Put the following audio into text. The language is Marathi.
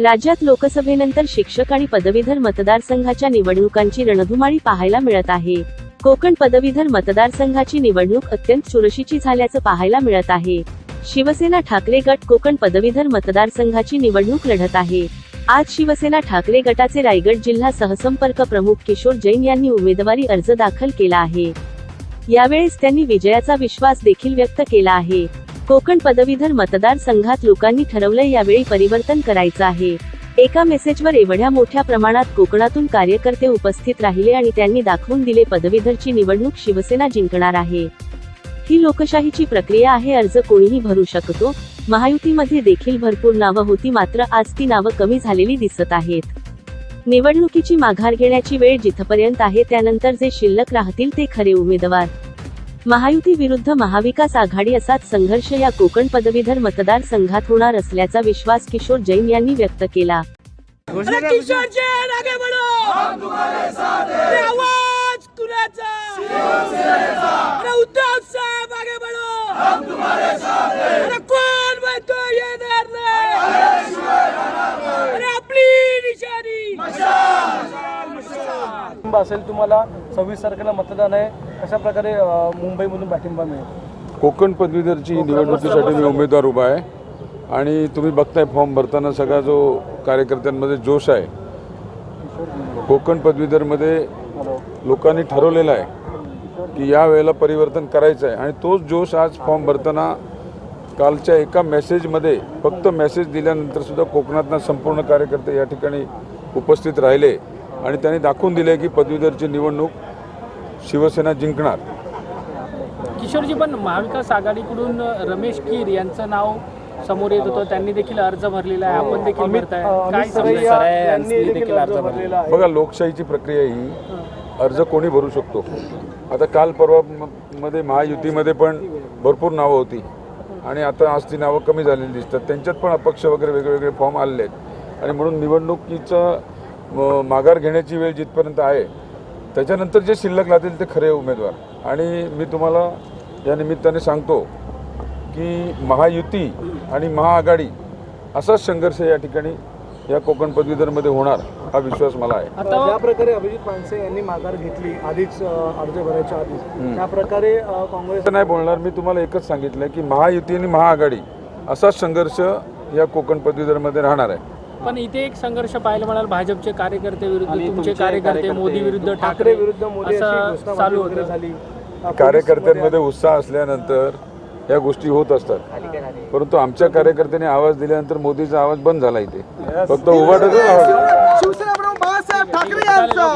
राज्यात लोकसभेनंतर शिक्षक आणि पदवीधर मतदारसंघाच्या निवडणुकांची रणधुमाळी पाहायला मिळत आहे. कोकण पदवीधर मतदारसंघाची निवडणूक अत्यंत चुरशीची झाल्याचं पाहायला मिळत आहे. शिवसेना ठाकरे गट कोकण पदवीधर मतदारसंघाची निवडणूक लढत आहे. आज शिवसेना ठाकरे गटाचे रायगड जिल्हा सहसंपर्क प्रमुख किशोर जैन यांनी उमेदवारी अर्ज दाखल केला आहे. यावेळेस त्यांनी विजयाचा विश्वास देखील व्यक्त केला आहे. कोकण पदवीधर मतदारसंघात लोकांनी ठरवलंय यावेळी परिवर्तन करायचं आहे. एका मेसेजवर एवढ्या मोठ्या प्रमाणात कोकणातून कार्यकर्ते उपस्थित राहिले आणि त्यांनी दाखवून दिले पदवीधरची निवडणूक शिवसेना जिंकणार आहे. ही लोकशाहीची प्रक्रिया आहे अर्ज कोणीही भरू शकतो. महायुतीमध्ये देखील भरपूर नावं होती मात्र आज ती नावं कमी झालेली दिसत आहेत. निवडणुकीची माघार घेण्याची वेळ जिथपर्यंत आहे त्यानंतर जे शिल्लक राहतील ते खरे उमेदवार. महायुती विरुद्ध महाविकास आघाडी असाच संघर्ष या कोकण पदवीधर मतदारसंघात होणार असल्याचा विश्वास किशोर जैन यांनी व्यक्त केला. अरे किशोर जैन आगे बढ़ो! हम तुम्हारे साथ हैं अरे आवाज कुणाचा? अरे उद्धव साहेब आगे बढ़ो! हम तुम्हारे साथ हैं अरे कोण म्हणतो येणार नाही? अरे आपली निशाणी! पाठिंबा असेल तुम्हाला सव्वीस तारखेला मतदान आहे. कशा प्रकारे मुंबईमधून पाठिंबा मिळेल. कोकण पदवीधरची निवडणुकीसाठी मी उमेदवार उभा आहे. आणि तुम्ही बघताय फॉर्म भरताना सगळा जो कार्यकर्त्यांमध्ये जोश आहे. कोकण पदवीधरमध्ये लोकांनी ठरवलेला आहे की या वेळेला परिवर्तन करायचं आहे आणि तोच जोश आज फॉर्म भरताना कालच्या एका मेसेजमध्ये फक्त मेसेज दिल्यानंतर सुद्धा कोकणातनं संपूर्ण कार्यकर्ते या ठिकाणी उपस्थित राहिले. आणि त्यांनी दाखवून दिले की पदवीधरची निवडणूक शिवसेना जिंकणार. किशोरजी पण महाविकास आघाडीकडून रमेश कीर यांचं नाव समोर येत होतं. त्यांनी देखील अर्ज भरलेला आहे. आपण देखील भरताय. काय बघा लोकशाहीची प्रक्रिया ही अर्ज कोणी भरू शकतो? आता काल परवा मध्ये महायुतीमध्ये पण भरपूर नावं होती. आणि आता आज ती नावं कमी झालेली दिसतात. त्यांच्यात पण अपक्ष वगैरे वेगवेगळे फॉर्म आलेले आहेत. आणि म्हणून निवडणुकीचं माघार घेण्याची वेळ जिथपर्यंत आहे त्याच्यानंतर जे शिल्लक राहतील ते खरे उमेदवार. आणि मी तुम्हाला या निमित्ताने सांगतो की महायुती आणि महाआघाडी असाच संघर्ष या ठिकाणी या कोकण पदवीधरमध्ये होणार हा विश्वास मला आहे. आता ज्या प्रकारे अभिजित माणसे यांनी माघार घेतली आधीच अर्ज भरायच्या आधीच त्या प्रकारे काँग्रेस नाही बोलणार मी तुम्हाला एकच सांगितलं की महायुती आणि महाआघाडी असाच संघर्ष या कोकण पदवीधरमध्ये राहणार आहे. पण इथे एक संघर्ष पाहायला मिळाल. भाजपचे कार्यकर्ते विरुद्ध तुमचे कार्यकर्ते मोदी विरुद्ध ठाकरे विरुद्ध मोदी असं चालू होतं. कार्यकर्त्यांमध्ये उत्साह असल्यानंतर या गोष्टी होत असतात. परंतु आमच्या कार्यकर्त्यांनी आवाज दिल्यानंतर मोदीचा आवाज बंद झाला इथे. फक्त उभाटाचाच आवाज आहे. शिवसेना प्रमुख बाळासाहेब ठाकरे यांचा.